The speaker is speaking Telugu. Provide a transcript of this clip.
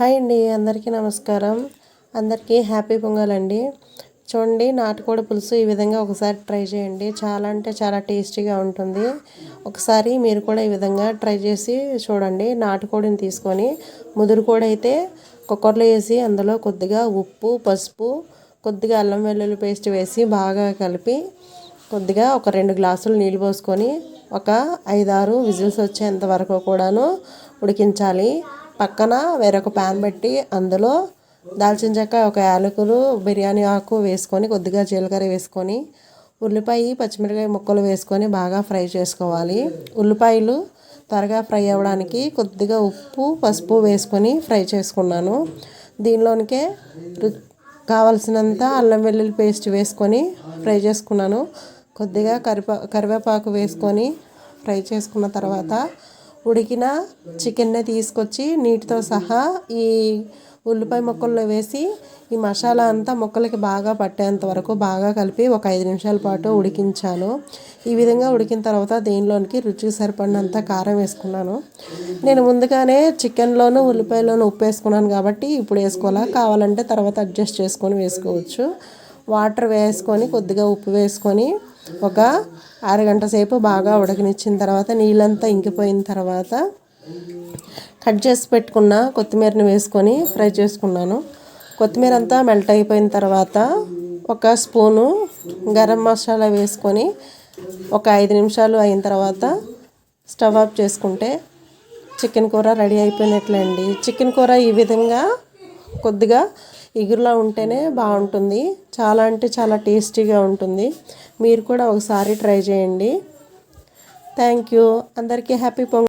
హాయ్ అండి అందరికీ నమస్కారం. అందరికీ హ్యాపీ పొంగల్ అండి చూడండి నాటుకోడి పులుసు ఈ విధంగా ఒకసారి ట్రై చేయండి. చాలా అంటే చాలా టేస్టీగా ఉంటుంది. ఒకసారి మీరు కూడా ఈ విధంగా ట్రై చేసి చూడండి నాటుకోడిని తీసుకొని. ముదురు కోడి అయితే కుక్కర్లో వేసి అందులో కొద్దిగా ఉప్పు పసుపు కొద్దిగా అల్లం వెల్లుల్లి పేస్ట్ వేసి బాగా కలిపి కొద్దిగా ఒక రెండు గ్లాసులు నీళ్ళు పోసుకొని ఒక ఐదారు విజిల్స్ వచ్చేంత వరకు కూడాను ఉడికించాలి. పక్కన వేరొక ప్యాన్ పెట్టి అందులో దాల్చిన చెక్క ఒక యాలకులు బిర్యానీ ఆకు వేసుకొని కొద్దిగా జీలకర్ర వేసుకొని ఉల్లిపాయ పచ్చిమిరకాయ ముక్కలు వేసుకొని బాగా ఫ్రై చేసుకోవాలి. ఉల్లిపాయలు త్వరగా ఫ్రై అవ్వడానికి కొద్దిగా ఉప్పు పసుపు వేసుకొని ఫ్రై చేసుకున్నాను. దీనిలోనికే కావలసినంత అల్లం వెల్లుల్లి పేస్ట్ వేసుకొని ఫ్రై చేసుకున్నాను. కొద్దిగా కరివే కరివేపాకు వేసుకొని ఫ్రై చేసుకున్న తర్వాత ఉడికిన చికెన్ని తీసుకొచ్చి నీటితో సహా ఈ ఉల్లిపాయ ముక్కల్లో వేసి ఈ మసాలా అంతా ముక్కలకి బాగా పట్టేంత వరకు బాగా కలిపి ఒక ఐదు నిమిషాల పాటు ఉడికించాను. ఈ విధంగా ఉడికిన తర్వాత దీనిలోనికి రుచికి సరిపడినంత కారం వేసుకున్నాను. నేను ముందుగానే చికెన్లోను ఉల్లిపాయలోను ఉప్పు వేసుకున్నాను కాబట్టి ఇప్పుడు వేసుకోవాలా? కావాలంటే తర్వాత అడ్జస్ట్ చేసుకొని వేసుకోవచ్చు. వాటర్ వేసుకొని కొద్దిగా ఉప్పు వేసుకొని ఒక అరగంట సేపు బాగా ఉడకనిచ్చిన తర్వాత నీళ్ళంతా ఇంకిపోయిన తర్వాత కట్ చేసి పెట్టుకున్న కొత్తిమీరని వేసుకొని ఫ్రై చేసుకున్నాను. కొత్తిమీర అంతా మెల్ట్ అయిపోయిన తర్వాత ఒక స్పూను గరం మసాలా వేసుకొని ఒక ఐదు నిమిషాలు అయిన తర్వాత స్టవ్ ఆఫ్ చేసుకుంటే చికెన్ కూర రెడీ అయిపోయినట్లండి చికెన్ కూర ఈ విధంగా కొద్దిగా ఇగురులా ఉంటేనే బాగుంటుంది. చాలా అంటే చాలా టేస్టీగా ఉంటుంది. మీరు కూడా ఒకసారి ట్రై చేయండి. Thank you. అందరికీ హ్యాపీ పొంగల్